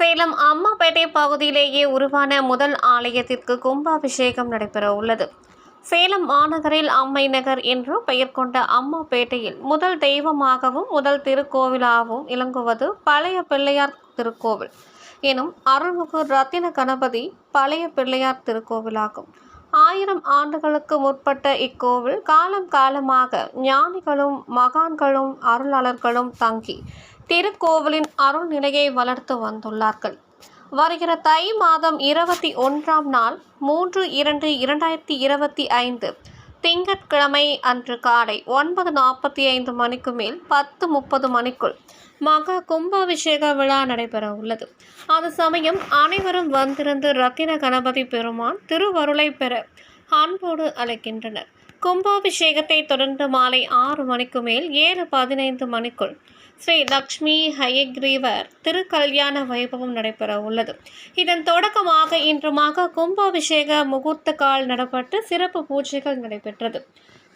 சேலம் அம்மாப்பேட்டை பகுதியிலேயே உருவான முதல் ஆலயத்திற்கு கும்பாபிஷேகம் நடைபெற உள்ளது. சேலம் மாநகரில் அம்மை நகர் என்று பெயர் கொண்ட அம்மாப்பேட்டையில் முதல் தெய்வமாகவும் முதல் திருக்கோவிலாகவும் இலங்குவது பழைய பிள்ளையார் திருக்கோவில். எனும் அருள்மிகு ரத்தின கணபதி பழைய பிள்ளையார் திருக்கோவிலாகும். ஆயிரம் ஆண்டுகளுக்கு முற்பட்ட இக்கோவில் காலம் காலமாக ஞானிகளும் மகான்களும் அருளாளர்களும் தங்கி திருக்கோவிலின் அருள்நிலையை வளர்த்து வந்துள்ளார்கள். வருகிற தை மாதம் இருபத்தி ஒன்றாம் நாள் மூன்று இரண்டு இரண்டாயிரத்தி இருபத்தி ஐந்து திங்கட்கிழமை அன்று காலை ஒன்பது நாற்பத்தி ஐந்து மணிக்கு மேல் பத்து முப்பது மணிக்குள் மகா கும்பாபிஷேக விழா நடைபெற உள்ளது. அது சமயம் அனைவரும் வந்திருந்து ரத்தின கணபதி பெருமான் திருவருளை பெற அன்போடு அழைக்கின்றனர். கும்பாபிஷேகத்தை தொடர்ந்து மாலை ஆறு மணிக்கு மேல் ஏழு பதினைந்து மணிக்குள் ஸ்ரீ லக்ஷ்மி ஹயக்ரீவர் திருக்கல்யாண வைபவம் நடைபெற உள்ளது. இதன் தொடக்கமாக இன்றுமாக கும்பாபிஷேக முகூர்த்த கால் நடப்பட்டு சிறப்பு பூஜைகள் நடைபெற்றது.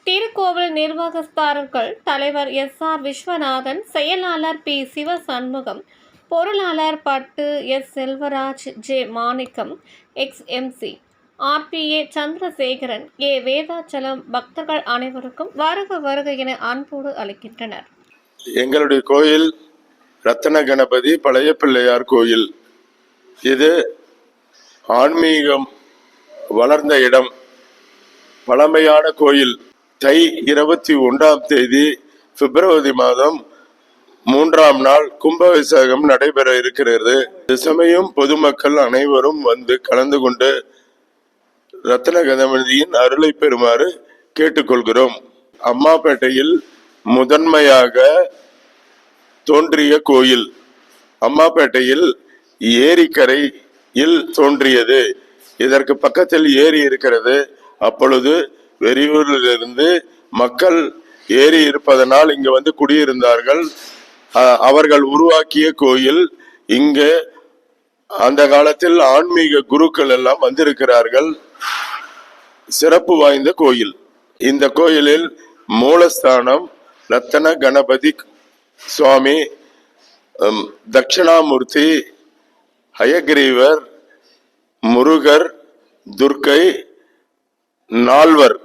திருக்கோவில் நிர்வாகஸ்தாரர்கள் தலைவர் எஸ் ஆர் விஸ்வநாதன் செயலாளர் பி சிவ சண்முகம் பொருளாளர் Pattu S Selvaraj J Manickam ex MC RPA Chandrasekaran A Vedachalam பக்தர்கள் அனைவருக்கும் வருக வருக என அன்போடு அளிக்கின்றனர். எங்களுடைய கோயில் ரத்தன கணபதி பழைய பிள்ளையார் கோயில். இது ஆன்மீகம் வளர்ந்த இடம். பழமையான கோயில். தை இருபத்தி ஒன்றாம் தேதி பிப்ரவரி மாதம் மூன்றாம் நாள் கும்பவிசாகம் நடைபெற இருக்கிறது. சமயம் பொதுமக்கள் அனைவரும் வந்து கலந்து கொண்டு ரத்ன கதமதியின் அருளை பெறுமாறு கேட்டுக்கொள்கிறோம். அம்மாப்பேட்டையில் முதன்மையாக தோன்றிய கோயில் அம்மாப்பேட்டையில் ஏரிக்கரையில் தோன்றியது. இதற்கு பக்கத்தில் ஏரி இருக்கிறது. அப்பொழுது வெளியூரிலிருந்து மக்கள் ஏரி இருப்பதனால் இங்கு வந்து குடியிருந்தார்கள். அவர்கள் உருவாக்கிய கோயில் இங்கு அந்த காலத்தில் ஆன்மீக குருக்கள் எல்லாம் வந்திருக்கிறார்கள். சிறப்பு வாய்ந்த கோயில். இந்த கோயிலில் மூலஸ்தானம் ரத்தன கணபதி சுவாமி தட்சிணாமூர்த்தி ஹயகிரீவர் முருகர் துர்க்கை நால்வர்.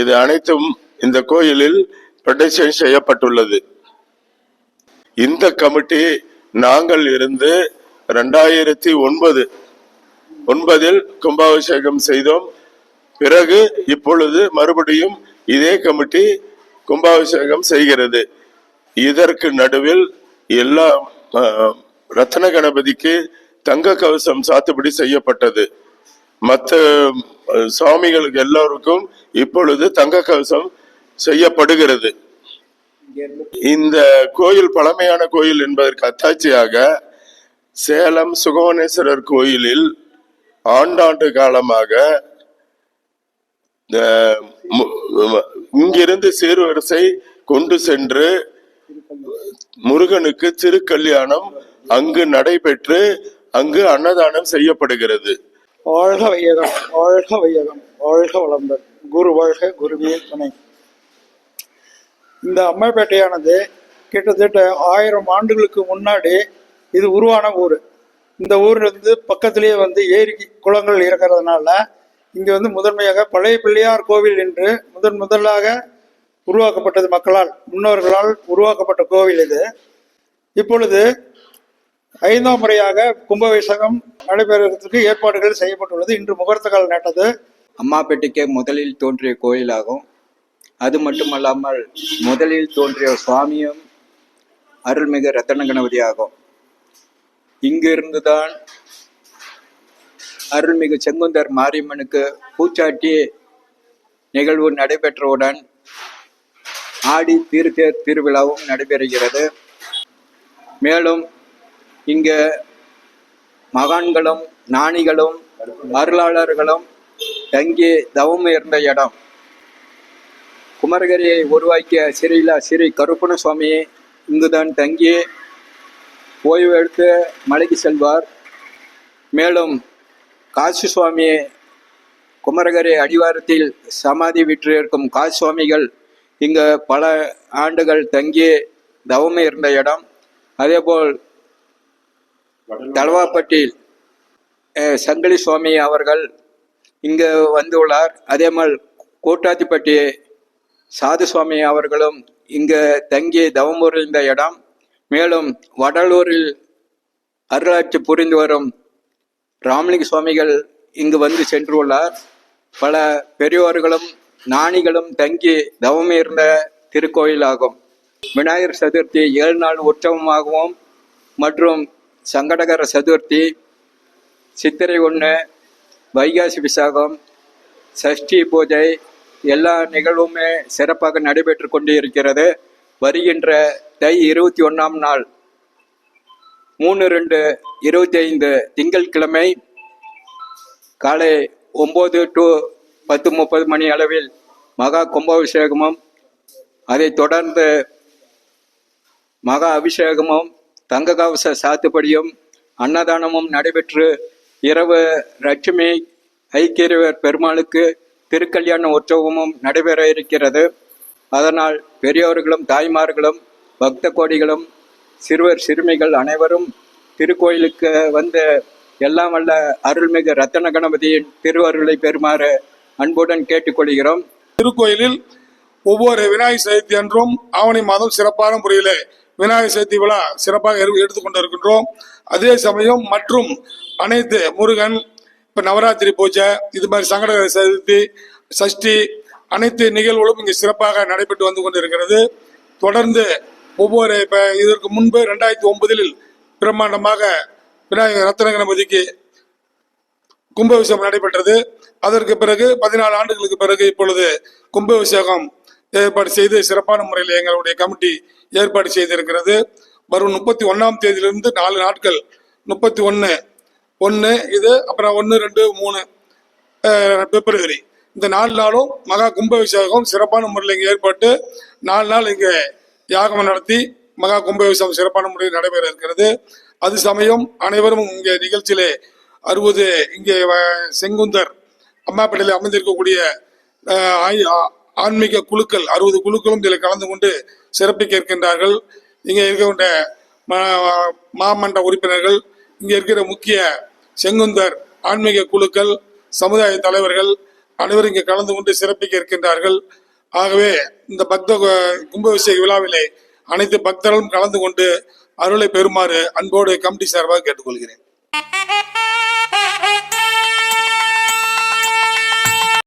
இது அனைத்தும் இந்த கோயிலில் பிரதிஷ்டை செய்யப்பட்டுள்ளது. இந்த கமிட்டி நாங்கள் இருந்து ரெண்டாயிரத்தி ஒன்பது ஒன்பதில் கும்பாபிஷேகம் செய்தோம். பிறகு இப்பொழுது மறுபடியும் இதே கமிட்டி கும்பாபிஷேகம் செய்கிறது. இதற்கு நடுவில் எல்லா ரத்ன கணபதிக்கு தங்க கவசம் சாத்துபடி செய்யப்பட்டது. மற்ற சுவாமிகளுக்கு எல்லோருக்கும் இப்பொழுது தங்க கவசம் செய்யப்படுகிறது. இந்த கோயில் பழமையான கோயில் என்பதற்கு அத்தாட்சியாக சேலம் சுகவனேஸ்வரர் கோயிலில் ஆண்டாண்டு காலமாக இங்கிருந்து சீர்வரிசை கொண்டு சென்று முருகனுக்கு திருக்கல்யாணம் அங்கு நடைபெற்று அங்கு அன்னதானம் செய்யப்படுகிறது. வாழ்க வையகம் வாழ்க வையகம் வாழ்க வளம்பர் குரு வாழ்க குருவே துணை. இந்த அம்மாப்பேட்டையானது கிட்டத்தட்ட ஆயிரம் ஆண்டுகளுக்கு முன்னாடி இது உருவான ஊர். இந்த ஊர்ல இருந்து பக்கத்திலேயே வந்து ஏரி குளங்கள் இருக்கிறதுனால இங்கே வந்து முதன்மையாக பழைய பிள்ளையார் கோவில் என்று முதன் முதலாக உருவாக்கப்பட்டது மக்களால் முன்னோர்களால் உருவாக்கப்பட்ட கோவில் இது. இப்பொழுது ஐந்தாம் முறையாக கும்பவைசகம் நடைபெறுவதற்கு ஏற்பாடுகள் செய்யப்பட்டுள்ளது. இன்று முகூர்த்த கால் நட்டது. அம்மாப்பேட்டைக்கு முதலில் தோன்றிய கோயிலாகும். அது மட்டுமல்லாமல் முதலில் தோன்றிய சுவாமியும் அருள்மிகு ரத்தன கணபதி ஆகும் இங்கிருந்துதான் அருள்மிகு செங்குந்தர் மாரியம்மனுக்கு பூச்சாட்டி நிகழ்வு நடைபெற்றவுடன் ஆடி தீர்த்தேர் திருவிழாவும் நடைபெறுகிறது. மேலும் இங்கு மகான்களும் நாணிகளும் அருளாளர்களும் தங்கி தவம் இருந்த இடம். குமரகிரியை உருவாக்கிய ஸ்ரீலா ஸ்ரீ கருப்பண சுவாமி இங்குதான் தங்கி ஓய்வு எடுத்து மலைக்கு செல்வார். மேலும் காசி சுவாமி குமரகரை அடிவாரத்தில் சமாதி விற்றிருக்கும் காசி சுவாமிகள் இங்கு பல ஆண்டுகள் தங்கி தவமே இருந்த இடம். அதேபோல் தலவாப்பட்டியில் அஹ், சங்கிலி சுவாமி அவர்கள் இங்கு வந்துள்ளார். அதே மாதிரி கோட்டாத்திப்பட்டி சாது சுவாமி அவர்களும் இங்கு தங்கி தவம் புரிந்த இடம். மேலும் வடலூரில் அருளாட்சி புரிந்து வரும் ராமலிங்க சுவாமிகள் இங்கு வந்து சென்றுள்ளார். பல பெரியோர்களும் நாணிகளும் தங்கி தவம் இருந்த திருக்கோயிலாகும். விநாயகர் சதுர்த்தி ஏழு நாள் உற்சவமாகவும் மற்றும் சங்கடகர சதுர்த்தி சித்திரை ஒன்று வைகாசி விசாகம் சஷ்டி பூஜை எல்லா நிகழ்வுமே சிறப்பாக நடைபெற்று கொண்டு இருக்கிறது வருகின்ற தை இருபத்தி ஒன்றாம் நாள் மூணு ரெண்டு இருபத்தி ஐந்து திங்கட்கிழமை காலை ஒம்பது டு பத்து முப்பது மணி அளவில் மகா கும்பாபிஷேகமும் அதைத் தொடர்ந்து மகா அபிஷேகமும் தங்க கவச சாத்துப்படியும் அன்னதானமும் நடைபெற்று இரவு லட்சுமி ஐக்கியவர் பெருமாளுக்கு திருக்கல்யாண உற்சவமும் நடைபெற இருக்கிறது. அதனால் பெரியோர்களும் தாய்மார்களும் பக்த கோடிகளும் சிறுவர் சிறுமிகள் அனைவரும் திருக்கோயிலுக்கு வந்து எல்லாம் வல்ல அருள்மிகு ரத்தன கணபதியின் திருவருளை பெறுமாறு அன்புடன் கேட்டுக்கொள்கிறோம். திருக்கோயிலில் ஒவ்வொரு விநாயகர் சதுர்த்தி அன்றும் ஆவணி மாதம் சிறப்பான முறையில் விநாயகர் சதுர்த்தி விழா சிறப்பாக எடு- எடுத்துக்கொண்டு இருக்கின்றோம் அதே சமயம் மற்றும் அனைத்து முருகன் இப்போ நவராத்திரி பூஜை இது மாதிரி சங்கடகர சதுர்த்தி சஷ்டி அனைத்து நிகழ்வுகளும் இங்கு சிறப்பாக நடைபெற்று வந்து கொண்டிருக்கிறது. தொடர்ந்து ஒவ்வொரு இப்போ இதற்கு முன்பு ரெண்டாயிரத்தி ஒன்பதில் பிரம்மாண்டமாக விநாயகர் ரத்ன கணபதிக்கு கும்பாபிஷேகம் நடைபெற்றது. அதற்கு பிறகு பதினாலு ஆண்டுகளுக்கு பிறகு இப்பொழுது கும்பாபிஷேகம் ஏற்பாடு செய்து சிறப்பான முறையில் எங்களுடைய கமிட்டி ஏற்பாடு செய்திருக்கிறது. வரும் முப்பத்தி ஒன்றாம் தேதியிலிருந்து நாலு நாட்கள். முப்பத்தி ஒன்று ஒன்று இது அப்புறம் ஒன்று ரெண்டு மூணு பிப்ரவரி. இந்த நாலு நாளும் மகா கும்பாபிஷேகம் சிறப்பான முறையில் இங்கே ஏற்பட்டு நாலு நாள் இங்கே யாகம் நடத்தி மகா கும்பாபிஷேகம் சிறப்பான முறையில் நடைபெற இருக்கிறது. அது சமயம் அனைவரும் இங்கே நிகழ்ச்சியிலே அறுபது இங்கே வ- செங்குந்தர் அம்மாப்பேட்டையில் அமைந்திருக்கக்கூடிய ஆ- ஆன்மீக குழுக்கள் அறுபது குழுக்களும் இதில் கலந்து கொண்டு சிறப்பிக்க இருக்கின்றார்கள் இங்கே இருக்கின்ற மா- மாமன்ற உறுப்பினர்கள் இங்கே இருக்கிற முக்கிய செங்குந்தர் ஆன்மீக குழுக்கள் சமுதாய தலைவர்கள் அனைவரும் இங்கே கலந்து கொண்டு சிறப்பிக்க இருக்கின்றார்கள் ஆகவே இந்த பக்த கும்பாபிஷேக விழாவிலே அனைத்து பக்தர்களும் கலந்து கொண்டு அருளை பெறுமாறு அன்போடு கமிட்டி சார்பாக கேட்டுக்கொள்கிறேன்.